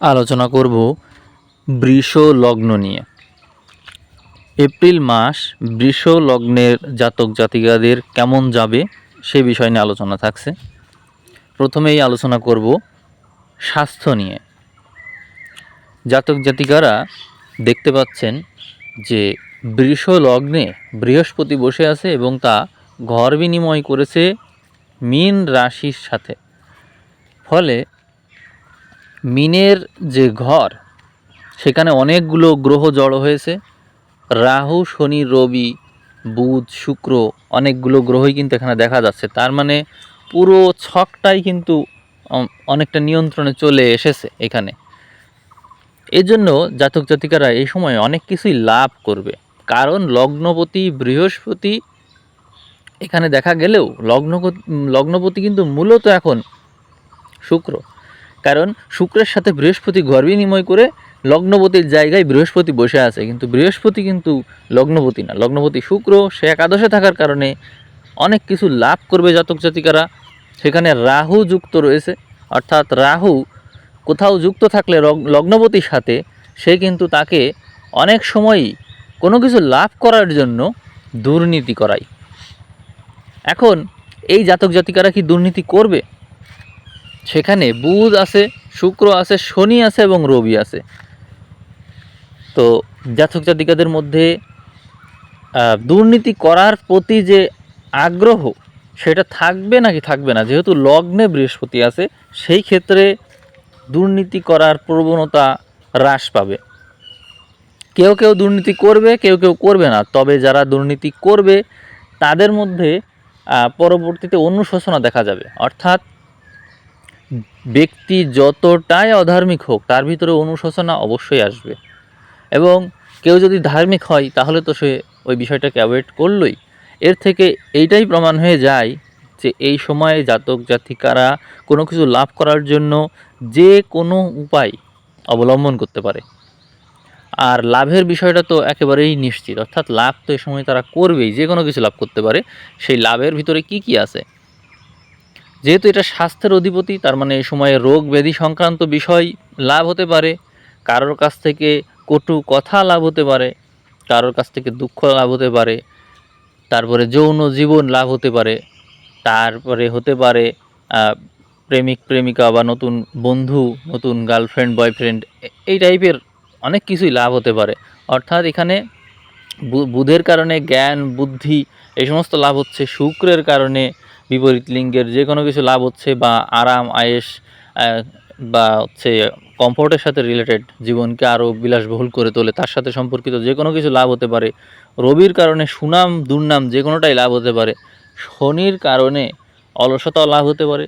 আলোচনা করব বৃষ লগ্ন নিয়ে। এপ্রিল মাস বৃষ লগ্নের জাতক জাতিকাদের কেমন যাবে সে বিষয় নিয়ে আলোচনা থাকছে। প্রথমেই আলোচনা করব স্বাস্থ্য নিয়ে। জাতক জাতিকারা দেখতে পাচ্ছেন যে বৃষ লগ্নে বৃহস্পতি বসে আছে এবং তা ঘর বিনিময় করেছে মীন রাশির সাথে। ফলে মিনের যে ঘর, সেখানে অনেকগুলো গ্রহ জড়ো হয়েছে। রাহু, শনি, রবি, বুধ, শুক্র অনেকগুলো গ্রহই কিন্তু এখানে দেখা যাচ্ছে। তার মানে পুরো ছকটাই কিন্তু অনেকটা নিয়ন্ত্রণে চলে এসেছে এখানে। এই জন্য জাতক জাতিকারা এই সময় অনেক কিছুই লাভ করবে। কারণ লগ্নপতি, বৃহস্পতি, এখানে দেখা গেলেও লগ্ন লগ্নপতি কিন্তু মূলত এখন শুক্র। কারণ শুক্রের সাথে বৃহস্পতি ঘর বিনিময় করে লগ্নপতির জায়গায় বৃহস্পতি বসে আছে। কিন্তু বৃহস্পতি কিন্তু লগ্নপতি না। লগ্নপতি শুক্র, সে একাদশে থাকার কারণে অনেক কিছু লাভ করবে জাতক জাতিকারা। সেখানে রাহু যুক্ত রয়েছে। অর্থাৎ রাহু কোথাও যুক্ত থাকলে লগ- লগ্নপতির সাথে সে কিন্তু তাকে অনেক সময়ই কোনো কিছু লাভ করার জন্য দুর্নীতি করায়। এখন এই জাতক জাতিকারা কি দুর্নীতি করবে? সেখানে বুধ আছে, শুক্র আছে, শনি আছে এবং রবি আছে। তো জাতক জাতিকাদের মধ্যে দুর্নীতি করার প্রতি যে আগ্রহ, সেটা থাকবে নাকি থাকবে না? যেহেতু লগ্নে বৃহস্পতি আছে, সেই ক্ষেত্রে দুর্নীতি করার প্রবণতা হ্রাস পাবে। কেউ কেউ দুর্নীতি করবে, কেউ কেউ করবে না। তবে যারা দুর্নীতি করবে, তাদের মধ্যে পরবর্তীতে অনুশোচনা দেখা যাবে। অর্থাৎ ব্যক্তি যতটাই অধার্মিক হোক, তার ভিতরে অনুশোচনা অবশ্যই আসবে। এবং কেউ যদি ধার্মিক হয়, তাহলে তো সে ওই বিষয়টাকে অ্যাভয়েড করলই। এর থেকে এইটাই প্রমাণ হয়ে যায় যে এই সময়ে জাতক জাতিকারা কোনো কিছু লাভ করার জন্য যে কোনো উপায় অবলম্বন করতে পারে। আর লাভের বিষয়টা তো একেবারেই নিশ্চিত। অর্থাৎ লাভ তো এই সময় তারা করবেই, যে কোনো কিছু লাভ করতে পারে। সেই লাভের ভিতরে কি কি আছে? যেহেতু এটা স্বাস্থ্যের অধিপতি, তার মানে এই সময়ে রোগ ব্যাধি সংক্রান্ত বিষয় লাভ হতে পারে, কারোর কাছ থেকে কটু কথা লাভ হতে পারে, কারোর কাছ থেকে দুঃখ লাভ হতে পারে, তারপরে যৌন জীবন লাভ হতে পারে, তারপরে হতে পারে প্রেমিক, প্রেমিকা বা নতুন বন্ধু, নতুন গার্লফ্রেন্ড বয়ফ্রেন্ড এই টাইপের অনেক কিছুই লাভ হতে পারে। অর্থাৎ এখানে বুধের কারণে জ্ঞান, বুদ্ধি, এই সমস্ত লাভ হচ্ছে, শুক্রের কারণে বিপরীত লিঙ্গের যে কোনো কিছু লাভ হচ্ছে বা আরাম আয়েস বা হচ্ছে কমফোর্টের সাথে রিলেটেড জীবনকে আরও বিলাসবহুল করে তোলে, তার সাথে সম্পর্কিত যে কোনো কিছু লাভ হতে পারে। রবির কারণে সুনাম, দুর্নাম যে কোনোটাই লাভ হতে পারে। শনির কারণে অলসতাও লাভ হতে পারে,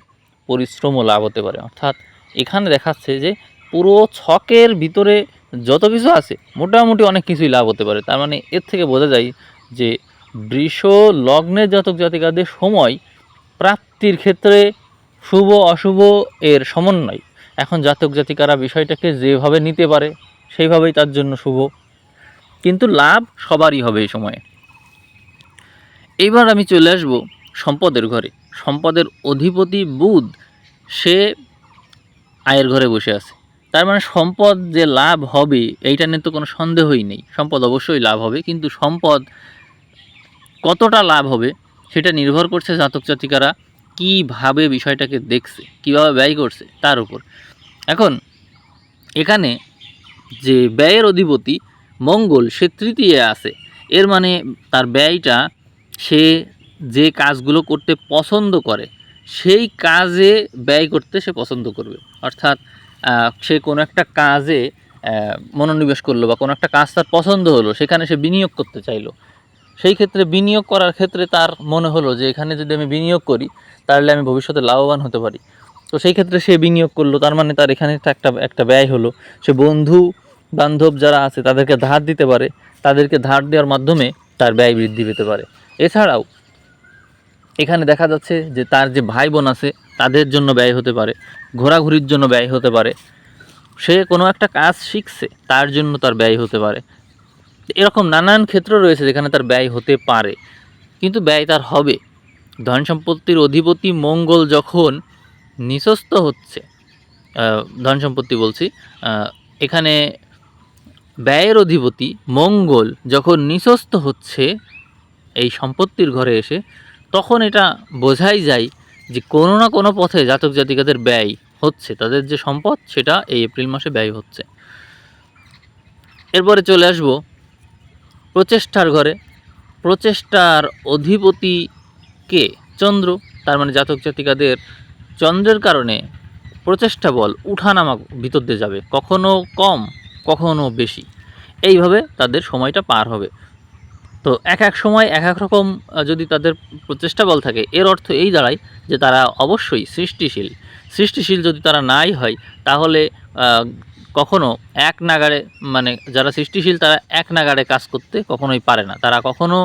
পরিশ্রমও লাভ হতে পারে। অর্থাৎ এখানে দেখাচ্ছে যে পুরো ছকের ভিতরে যত কিছু আছে, মোটামুটি অনেক কিছুই লাভ হতে পারে। তার মানে এর থেকে বোঝা যায় যে বৃষ লগ্নের জাতক জাতিকাদের সময় প্রাপ্তির ক্ষেত্রে শুভ, অশুভ এর সমন্বয়। এখন জাতক জাতিকারা বিষয়টাকে যেভাবে নিতে পারে, সেইভাবেই তার জন্য শুভ। কিন্তু লাভ সবারই হবে এই সময়ে। এইবার আমি চলে আসব সম্পদের ঘরে। সম্পদের অধিপতি বুধ, সে আয়ের ঘরে বসে আছে। তার মানে সম্পদ যে লাভ হবে, এইটা নিয়ে তো কোনো সন্দেহই নেই। সম্পদ অবশ্যই লাভ হবে, কিন্তু সম্পদ কতটা লাভ হবে সেটা নির্ভর করছে জাতক জাতিকারা কীভাবে বিষয়টাকে দেখছে, কীভাবে ব্যয় করছে তার উপর। এখন এখানে যে ব্যয়ের অধিপতি মঙ্গল সে তৃতীয় আছে। এর মানে তার ব্যয়টা সে যে কাজগুলো করতে পছন্দ করে, সেই কাজে ব্যয় করতে সে পছন্দ করবে। অর্থাৎ সে কোনো একটা কাজে মনোনিবেশ করল বা কোনো একটা কাজ তার পছন্দ হলো, সেখানে সে বিনিয়োগ করতে চাইলো। সেই ক্ষেত্রে বিনিয়োগ করার ক্ষেত্রে তার মনে হলো যে এখানে যদি আমি বিনিয়োগ করি, তাহলে আমি ভবিষ্যতে লাভবান হতে পারি। তো সেই ক্ষেত্রে সে বিনিয়োগ করল, তার মানে তার এখানে একটা একটা ব্যয় হলো। সে বন্ধু বান্ধব যারা আছে, তাদেরকে ধার দিতে পারে। তাদেরকে ধার দেওয়ার মাধ্যমে তার ব্যয় বৃদ্ধি পেতে পারে। এছাড়াও এখানে দেখা যাচ্ছে যে তার যে ভাই বোন আছে, তাদের জন্য ব্যয় হতে পারে। ঘোরাঘুরির জন্য ব্যয় হতে পারে। সে কোনো একটা কাজ শিখছে, তার জন্য তার ব্যয় হতে পারে। এরকম নানান ক্ষেত্র রয়েছে যেখানে তার ব্যয় হতে পারে, কিন্তু ব্যয় তার হবে। ধন সম্পত্তির অধিপতি মঙ্গল যখন নিঃস্ত হচ্ছে ধন সম্পত্তি বলছি এখানে ব্যয়ের অধিপতি মঙ্গল যখন নিঃস্ত হচ্ছে এই সম্পত্তির ঘরে এসে, তখন এটা বোঝাই যায় যে কোনো না কোনো পথে জাতক জাতিকাদের ব্যয় হচ্ছে, তাদের যে সম্পদ সেটা এই এপ্রিল মাসে ব্যয় হচ্ছে। এরপরে চলে আসব প্রচেষ্টার ঘরে। প্রচেষ্টার অধিপতি কে? চন্দ্র। তার মানে জাতক জাতিকাদের চন্দ্রের কারণে প্রচেষ্টা বল উঠানামা ভিতর দিয়ে যাবে। কখনো কম, কখনো বেশি। এইভাবে তাদের সময়টা পার হবে। তো এক এক সময় এক এক রকম যদি তাদের প্রচেষ্টা বল থাকে, এর অর্থ এই দাঁড়ায় যে তারা অবশ্যই সৃষ্টিশীল। সৃষ্টিশীল যদি তারা নাই হয়, তাহলে কখনো এক নাগাড়ে মানে যারা সৃষ্টিশীল তারা এক নাগাড়ে কাজ করতে কখনোই পারে না। তারা কখনো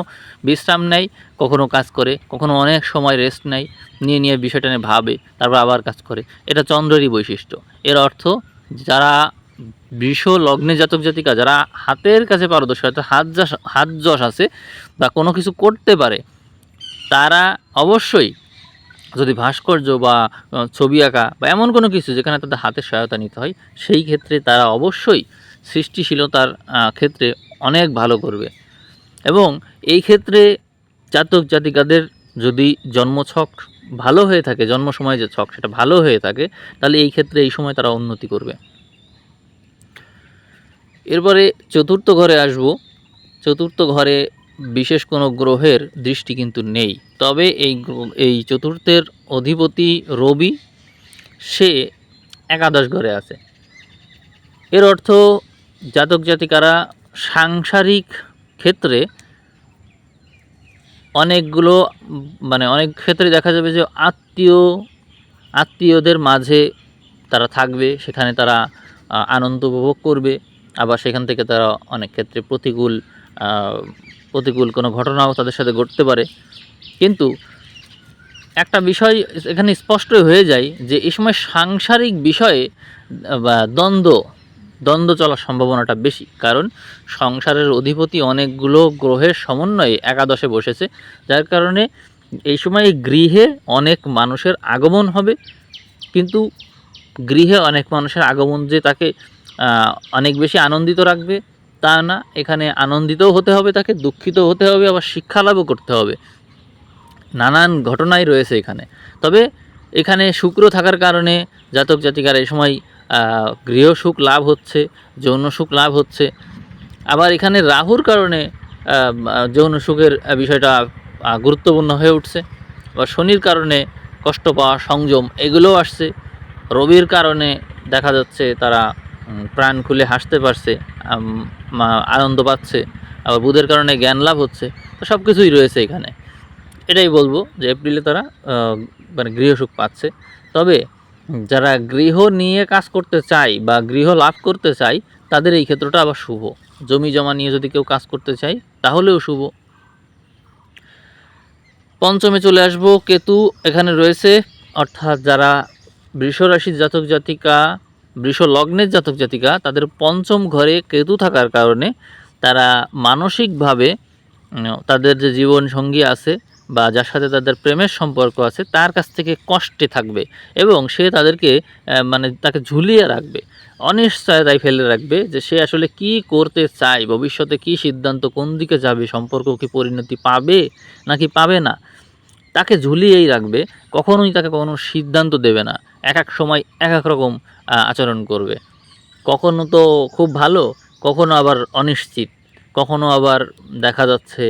বিশ্রাম নেয়, কখনো কাজ করে, কখনো অনেক সময় রেস্ট নেয়, নিয়ে নিয়ে বিষয়টা নিয়ে ভাবে, তারপর আবার কাজ করে। এটা চন্দ্রেরই বৈশিষ্ট্য। এর অর্থ যারা বৃষ লগ্নে জাতক জাতিকা, যারা হাতের কাছে পারদর্শী অর্থাৎ হাত যশ হাত যশ আছে বা কোনো কিছু করতে পারে, তারা অবশ্যই যদি ভাস্কর্য বা ছবি আঁকা বা এমন কোনো কিছু যেখানে তাদের হাতের সহায়তা নিতে হয়, সেই ক্ষেত্রে তারা অবশ্যই সৃষ্টিশীলতার ক্ষেত্রে অনেক ভালো করবে। এবং এই ক্ষেত্রে জাতক জাতিকাদের যদি জন্মছক ভালো হয়ে থাকে, জন্ম সময় যে ছক সেটা ভালো হয়ে থাকে, তাহলে এই ক্ষেত্রে এই সময় তারা উন্নতি করবে। এরপরে চতুর্থ ঘরে আসব। চতুর্থ ঘরে বিশেষ কোনো গ্রহের দৃষ্টি কিন্তু নেই। তবে এই এই চতুর্থের অধিপতি রবি, সে একাদশ ঘরে আছে। এর অর্থ জাতক জাতিকারা সাংসারিক ক্ষেত্রে অনেকগুলো মানে অনেক ক্ষেত্রে দেখা যাবে যে আত্মীয়, আত্মীয়দের মাঝে তারা থাকবে, সেখানে তারা আনন্দ উপভোগ করবে। আবার সেখান থেকে তারা অনেক ক্ষেত্রে প্রতিকূল প্রতিকূল কোনো ঘটনাও তাদের সাথে ঘটতে পারে। কিন্তু একটা বিষয় এখানে স্পষ্টই হয়ে যায় যে এই সময় সাংসারিক বিষয়ে দ্বন্দ্ব দ্বন্দ্ব চলার সম্ভাবনাটা বেশি। কারণ সংসারের অধিপতি অনেকগুলো গ্রহের সমন্বয়ে একাদশে বসেছে। যার কারণে এই সময় গৃহে অনেক মানুষের আগমন হবে। কিন্তু গৃহে অনেক মানুষের আগমন যে তাকে অনেক বেশি আনন্দিত রাখবে। তা না এখানে আনন্দিতও হতে হবে তাকে দুঃখিত হতে হবে আবার শিক্ষা লাভও করতে হবে। নানান ঘটনাই রয়েছে এখানে। তবে এখানে শুক্র থাকার কারণে জাতক জাতিকার এই সময় আহ, গৃহ সুখ লাভ হচ্ছে যৌন সুখ লাভ হচ্ছে। আবার এখানে রাহুর কারণে যৌন সুখের বিষয়টা গুরুত্বপূর্ণ হয়ে উঠছে। বা শনির কারণে কষ্ট পাওয়া সংযম এগুলোও আসছে। রবির কারণে দেখা যাচ্ছে তারা প্রাণ খুলে হাসতে পারছে আনন্দ পাচ্ছে, আবার বুধের কারণে জ্ঞান লাভ হচ্ছে, তো সব কিছুই রয়েছে এখানে। এটাই বলব যে এপ্রিলে তারা মানে গৃহসুখ পাচ্ছে। তবে যারা গৃহ নিয়ে কাজ করতে চায় বা গৃহ লাভ করতে চায়, তাদের এই ক্ষেত্রটা আবার শুভ। জমি জমা নিয়ে যদি কেউ কাজ করতে চায়, তাহলেও শুভ। পঞ্চমে চলে আসব, কেতু এখানে রয়েছে। অর্থাৎ যারা বৃষ রাশির জাতক জাতিকা বৃষ লগ্নের জাতক জাতিকা তাদের পঞ্চম ঘরে কেতু থাকার কারণে তারা মানসিকভাবে তাদের যে জীবন সঙ্গী আছে বা যার সাথে তাদের প্রেমের সম্পর্ক আছে, তার কাছ থেকে কষ্টে থাকবে এবং সে তাদেরকে মানে তাকে ঝুলিয়ে রাখবে, অনিশ্চয়তায় ফেলে রাখবে যে সে আসলে কি করতে চায়, ভবিষ্যতে কি সিদ্ধান্ত, কোন দিকে যাবে, সম্পর্ক কি পরিণতি পাবে নাকি পাবে না। তাকে ঝুলিয়েই রাখবে, কখনোই তাকে কোনো সিদ্ধান্ত দেবে না। এক এক সময় এক এক রকম আচরণ করবে। কখনো তো খুব ভালো, কখনো আবার অনিশ্চিত, কখনো আবার দেখা যাচ্ছে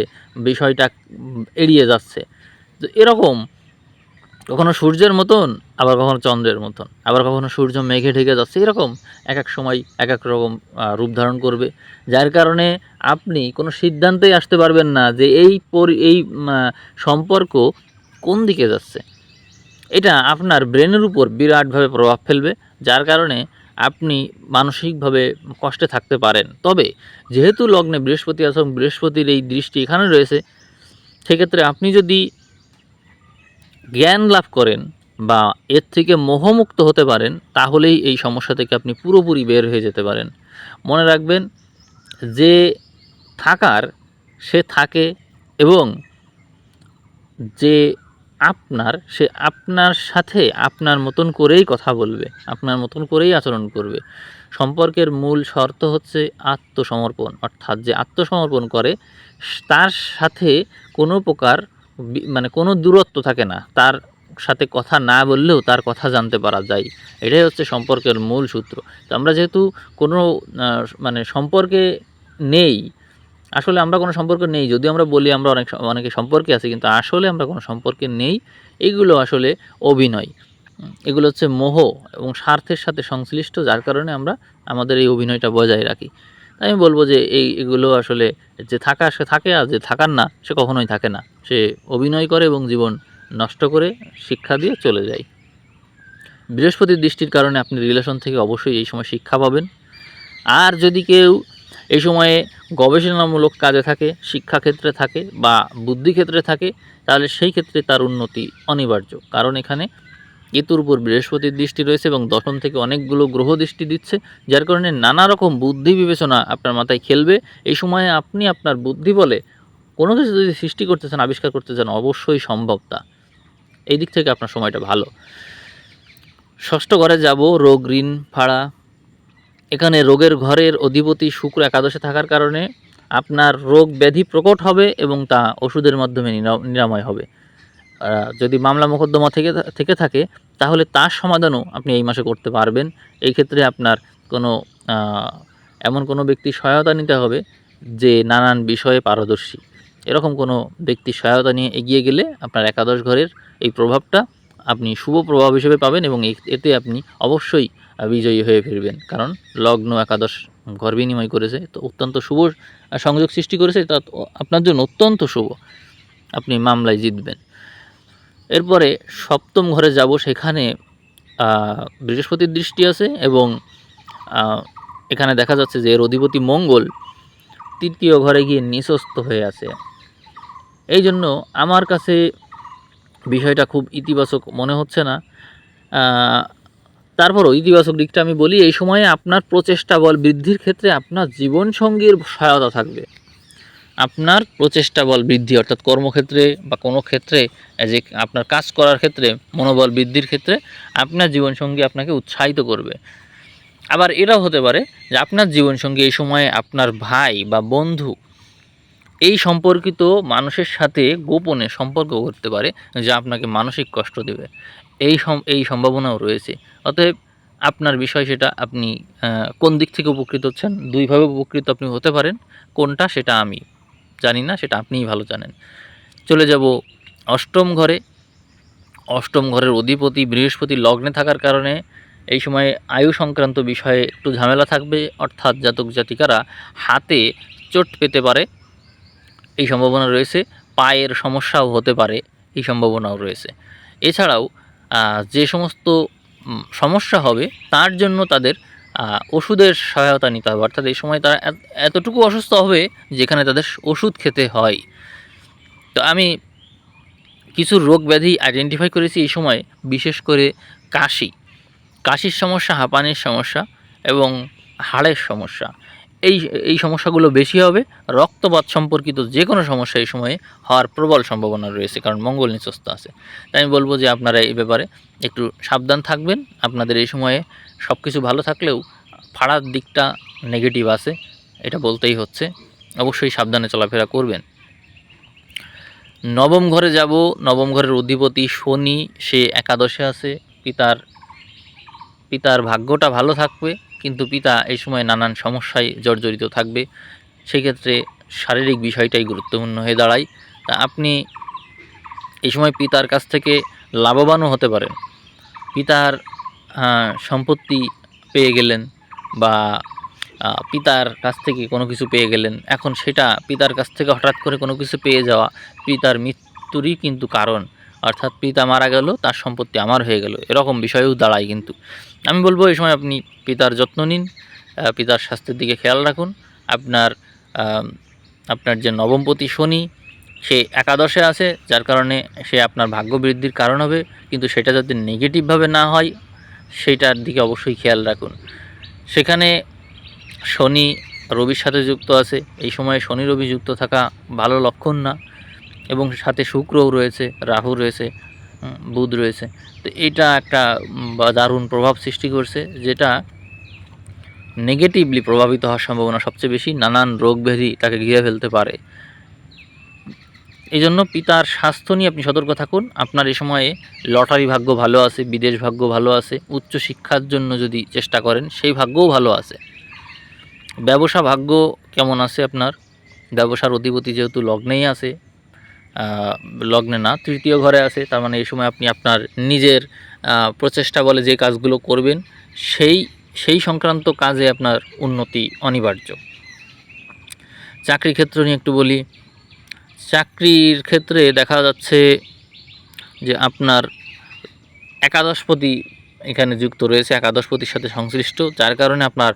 বিষয়টা এড়িয়ে যাচ্ছে। তো এরকম, কখনো সূর্যের মতন, আবার কখনো চন্দ্রের মতন, আবার কখনো সূর্য মেঘে ঢেকে যাচ্ছে, এরকম এক এক সময় এক এক রকম রূপ ধারণ করবে। যার কারণে আপনি কোনো সিদ্ধান্তেই আসতে পারবেন না যে এই পরি, এই সম্পর্ক কোন দিকে যাচ্ছে। এটা আপনার ব্রেনের উপর বিরাটভাবে প্রভাব ফেলবে। যার কারণে আপনি মানসিকভাবে কষ্টে থাকতে পারেন। তবে যেহেতু লগ্নে বৃহস্পতি আছে বৃহস্পতির এই দৃষ্টি এখানে রয়েছে, সেক্ষেত্রে আপনি যদি জ্ঞান লাভ করেন বা এর থেকে মোহমুক্ত হতে পারেন, তাহলেই এই সমস্যা থেকে আপনি পুরোপুরি বের হয়ে যেতে পারেন। মনে রাখবেন, যে থাকার, সে থাকে এবং যে আপনার, সে আপনার সাথে আপনার মতন করেই কথা বলবে, আপনার মতন করেই আচরণ করবে। সম্পর্কের মূল শর্ত হচ্ছে আত্মসমর্পণ, অর্থাৎ যে আত্মসমর্পণ করে, তার সাথে কোনো প্রকার মানে কোনো দূরত্ব থাকে না। তার সাথে কথা না বললেও তার কথা জানতে পারা যায়। এটাই হচ্ছে সম্পর্কের মূল সূত্র। তো আমরা যেহেতু কোনো মানে সম্পর্কে নেই আসলে আমরা কোনো সম্পর্ক নেই যদিও আমরা বলি আমরা অনেক অনেকে সম্পর্কে আছি, কিন্তু আসলে আমরা কোনো সম্পর্কে নেই, এগুলো আসলে অভিনয়। এগুলো হচ্ছে মোহ এবং স্বার্থের সাথে সংশ্লিষ্ট, যার কারণে আমরা আমাদের এই অভিনয়টা বজায় রাখি। তাই আমি বলব যে এই, এগুলো আসলে যে থাকা সে থাকে আর যে থাকার না, সে কখনোই থাকে না। সে অভিনয় করে এবং জীবন নষ্ট করে শিক্ষা দিয়ে চলে যায়। বৃহস্পতির দৃষ্টির কারণে আপনি রিলেশন থেকে অবশ্যই এই সময় শিক্ষা পাবেন। আর যদি কেউ এই সময়ে গবেষণামূলক কাজে থাকে, শিক্ষাক্ষেত্রে থাকে বা বুদ্ধিক্ষেত্রে থাকে, তাহলে সেই ক্ষেত্রে তার উন্নতি অনিবার্য। কারণ এখানে কেতুর উপর বৃহস্পতির দৃষ্টি রয়েছে এবং দশম থেকে অনেকগুলো গ্রহ দৃষ্টি দিচ্ছে, যার কারণে নানা রকম বুদ্ধি বিবেচনা আপনার মাথায় খেলবে। এই সময়ে আপনি আপনার বুদ্ধি বলে কোনো কিছু যদি সৃষ্টি করতে চান, আবিষ্কার করতে চান, অবশ্যই সম্ভব তা। এই দিক থেকে আপনার সময়টা ভালো। ষষ্ঠ ঘরে যাব, রোগ, ঋণ ফাড়া এখানে রোগের ঘরের অধিপতি শুক্র একাদশে থাকার কারণে আপনার রোগ ব্যাধি প্রকট হবে এবং তা ওষুধের মাধ্যমে নিরা- নিরাময় হবে। যদি মামলা মোকদ্দমা থেকে থেকে থাকে, তাহলে তার সমাধানও আপনি এই মাসে করতে পারবেন। এই ক্ষেত্রে আপনার কোনো এমন কোনো ব্যক্তির সহায়তা নিতে হবে যে নানান বিষয়ে পারদর্শী। এরকম কোনো ব্যক্তির সহায়তা নিয়ে এগিয়ে গেলে আপনার একাদশ ঘরের এই প্রভাবটা আপনি শুভ প্রভাব হিসেবে পাবেন এবং এতে আপনি অবশ্যই বিজয়ী হয়ে ফিরবেন। কারণ লগ্ন একাদশ ঘর বিনিময় করেছে, তো অত্যন্ত শুভ সংযোগ সৃষ্টি করেছে, তা আপনার জন্য অত্যন্ত শুভ। আপনি মামলায় জিতবেন। এরপরে সপ্তম ঘরে যাব, সেখানে বৃহস্পতির দৃষ্টি আছে এবং এখানে দেখা যাচ্ছে যে এর অধিপতি মঙ্গল তৃতীয় ঘরে গিয়ে নিঃস্বস্ত হয়ে আছে। এই জন্য আমার কাছে বিষয়টা খুব ইতিবাচক মনে হচ্ছে না। তারপরও ইতিবাচক দিকটা আমি বলি, এই সময়ে আপনার প্রচেষ্টা বল বৃদ্ধির ক্ষেত্রে আপনার জীবনসঙ্গীর সহায়তা থাকবে। আপনার প্রচেষ্টা বল বৃদ্ধি, অর্থাৎ কর্মক্ষেত্রে বা কোনো ক্ষেত্রে যে আপনার কাজ করার ক্ষেত্রে, মনোবল বৃদ্ধির ক্ষেত্রে আপনার জীবনসঙ্গী আপনাকে উৎসাহিত করবে। আবার এটাও হতে পারে যে আপনার জীবনসঙ্গী এই সময়ে আপনার ভাই বা বন্ধু এই সম্পর্কিত মানুষের সাথে গোপনে সম্পর্ক করতে পারে, যা আপনাকে মানসিক কষ্ট দেবে। এই এই সম্ভাবনাও রয়েছে। অতএব আপনার বিষয় সেটা আপনি কোন দিক থেকে উপকৃত হচ্ছেন, দুইভাবে উপকৃত আপনি হতে পারেন, কোনটা সেটা আমি জানি না, সেটা আপনিই ভালো জানেন। চলে যাব অষ্টম ঘরে। অষ্টম ঘরের অধিপতি বৃহস্পতি লগ্নে থাকার কারণে এই সময়ে আয়ু সংক্রান্ত বিষয়ে একটু ঝামেলা থাকবে, অর্থাৎ জাতক জাতিকারা হাতে চোট পেতে পারে, এই সম্ভাবনা রয়েছে। পায়ের সমস্যাও হতে পারে, এই সম্ভাবনাও রয়েছে। এছাড়াও যে সমস্ত সমস্যা হবে, তার জন্য তাদের ওষুধের সহায়তা নিতে হবে। অর্থাৎ এই সময় তারা এত- এতটুকু অসুস্থ হবে, যেখানে তাদের ওষুধ খেতে হয়। তো আমি কিছু রোগ ব্যাধি আইডেন্টিফাই করেছি এই সময়, বিশেষ করে কাশি। কাশির সমস্যা, হাঁপানির সমস্যা এবং হাড়ের সমস্যা। এই এই সমস্যাগুলো বেশি হবে। রক্তপাত সম্পর্কিত যে কোনো সমস্যা এই সময়ে হওয়ার প্রবল সম্ভাবনা রয়েছে, কারণ মঙ্গল নিচস্ত আছে। তাই আমি বলব যে আপনারা এই ব্যাপারে একটু সাবধান থাকবেন। আপনাদের এই সময়ে সব কিছু ভালো থাকলেও ফাড়ার দিকটা নেগেটিভ আছে, এটা বলতেই হচ্ছে। অবশ্যই সাবধানে চলাফেরা করবেন। নবম ঘরে যাব, নবম ঘরের অধিপতি শনি, সে একাদশে আছে। পিতার পিতার ভাগ্যটা ভালো থাকবে। কিন্তু পিতা এই সময় নানান সমস্যায় জর্জরিত থাকবে। সেক্ষেত্রে শারীরিক বিষয়টাই গুরুত্বপূর্ণ হয়ে দাঁড়ায়। তা আপনি এই সময় পিতার কাছ থেকে লাভবানও হতে পারেন। পিতার সম্পত্তি পেয়ে গেলেন বা পিতার কাছ থেকে কোনো কিছু পেয়ে গেলেন। এখন সেটা পিতার কাছ থেকে হঠাৎ করে কোনো কিছু পেয়ে যাওয়া পিতার মৃত্যুরই কিন্তু কারণ। অর্থাৎ পিতা মারা গেল, তার সম্পত্তি আমার হয়ে গেল। এরকম বিষয়েও দাঁড়ায় কিন্তু। আমি বলব এই সময় আপনি পিতার যত্ন নিন পিতার স্বাস্থ্যের দিকে খেয়াল রাখুন। আপনার আপনার যে নবমপতি শনি, সে একাদশে আছে, যার কারণে সে আপনার ভাগ্য বৃদ্ধির কারণ হবে, কিন্তু সেটা যাতে নেগেটিভভাবে না হয় সেইটার দিকে অবশ্যই খেয়াল রাখুন। সেখানে শনি রবির সাথে যুক্ত আছে, এই সময়ে শনি রবি যুক্ত থাকা ভালো লক্ষণ না, এবং সাথে শুক্রও রয়েছে, রাহু রয়েছে বুধ রয়েছে। তো এটা একটা দারুণ প্রভাব সৃষ্টি করছে, যেটা নেগেটিভলি প্রভাবিত হওয়ার সম্ভাবনা সবচেয়ে বেশি, নানান রোগ ব্যাধি তাকে ঘিরে ফেলতে পারে। এই জন্য পিতার স্বাস্থ্য নিয়ে আপনি সতর্ক থাকুন। আপনার এই সময়ে লটারি ভাগ্য ভালো আছে, বিদেশ ভাগ্য ভালো আছে, উচ্চ শিক্ষার জন্য যদি চেষ্টা করেন, সেই ভাগ্যও ভালো আছে। ব্যবসা ভাগ্য কেমন আছে আপনার? ব্যবসার অধিপতি যেহেতু লগ্নেই আছে লগ্নে না, তৃতীয় ঘরে আছে, তার মানে এই সময় আপনি আপনার নিজের প্রচেষ্টা বলে যে কাজগুলো করবেন, সেই সেই সংক্রান্ত কাজে আপনার উন্নতি অনিবার্য। চাকরি ক্ষেত্র নিয়ে একটু বলি। চাকরির ক্ষেত্রে দেখা যাচ্ছে যে আপনার একাদশপতি এখানে যুক্ত রয়েছে, একাদশপতির সাথে সংশ্লিষ্ট, যার কারণে আপনার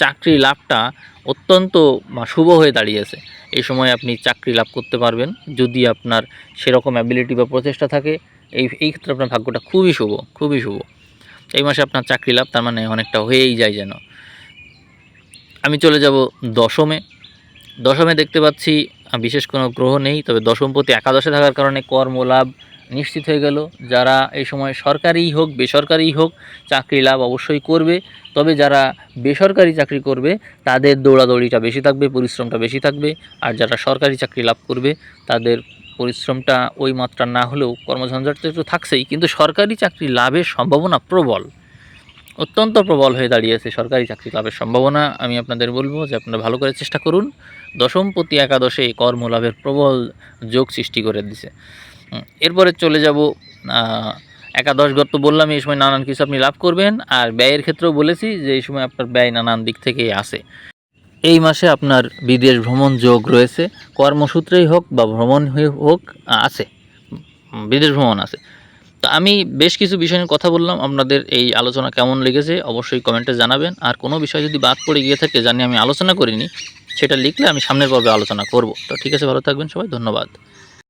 চাকরি লাভটা অত্যন্ত শুভ হয়ে দাঁড়িয়েছে। এই সময় আপনি চাকরি লাভ করতে পারবেন। যদি আপনার সেরকম অ্যাবিলিটি বা প্রচেষ্টা থাকে, এই এই ক্ষেত্রে আপনার ভাগ্যটা খুবই শুভ খুবই শুভ। এই মাসে আপনার চাকরি লাভ তার মানে অনেকটা হয়েই যায় যেন। আমি চলে যাব দশমে। দশমে দেখতে পাচ্ছি বিশেষ কোনো গ্রহ নেই, তবে দশমপতি একাদশে থাকার কারণে কর্মলাভ নিশ্চিত হয়ে গেল। যারা এই সময় সরকারিই হোক, বেসরকারিই হোক, চাকরি লাভ অবশ্যই করবে। তবে যারা বেসরকারি চাকরি করবে, তাদের দৌড়াদৌড়িটা বেশি থাকবে, পরিশ্রমটা বেশি থাকবে। আর যারা সরকারি চাকরি লাভ করবে, তাদের পরিশ্রমটা ওই মাত্রা না হলেও কর্মঝঞ্ঝাট তো একটু থাকছেই। কিন্তু সরকারি চাকরি লাভের সম্ভাবনা প্রবল। অত্যন্ত প্রবল হয়ে দাঁড়িয়েছে সরকারি চাকরি লাভের সম্ভাবনা। আমি আপনাদের বলব যে আপনারা ভালো করে চেষ্টা করুন। দশম প্রতি একাদশে কর্মলাভের প্রবল যোগ সৃষ্টি করে দিছে। এরপরে চলে যাব একাদশ গত বললাম, এই সময় নানান কিছু আপনি লাভ করবেন, আর ব্যয়ের ক্ষেত্রেও বলেছি যে এই সময় আপনার ব্যয় নানান দিক থেকেই আসে এই মাসে আপনার বিদেশ ভ্রমণ যোগ রয়েছে, কর্মসূত্রেই হোক বা ভ্রমণ হোক, আছে বিদেশ ভ্রমণ আছে। তো আমি বেশ কিছু বিষয় নিয়ে কথা বললাম, আপনাদের এই আলোচনা কেমন লেগেছে অবশ্যই কমেন্টে জানাবেন, আর কোনো বিষয় যদি বাদ পড়ে গিয়ে থাকে জানি আমি আলোচনা করিনি, সেটা লিখলে আমি সামনের পর্বে আলোচনা করব। তো ঠিক আছে, ভালো থাকবেন সবাই, ধন্যবাদ।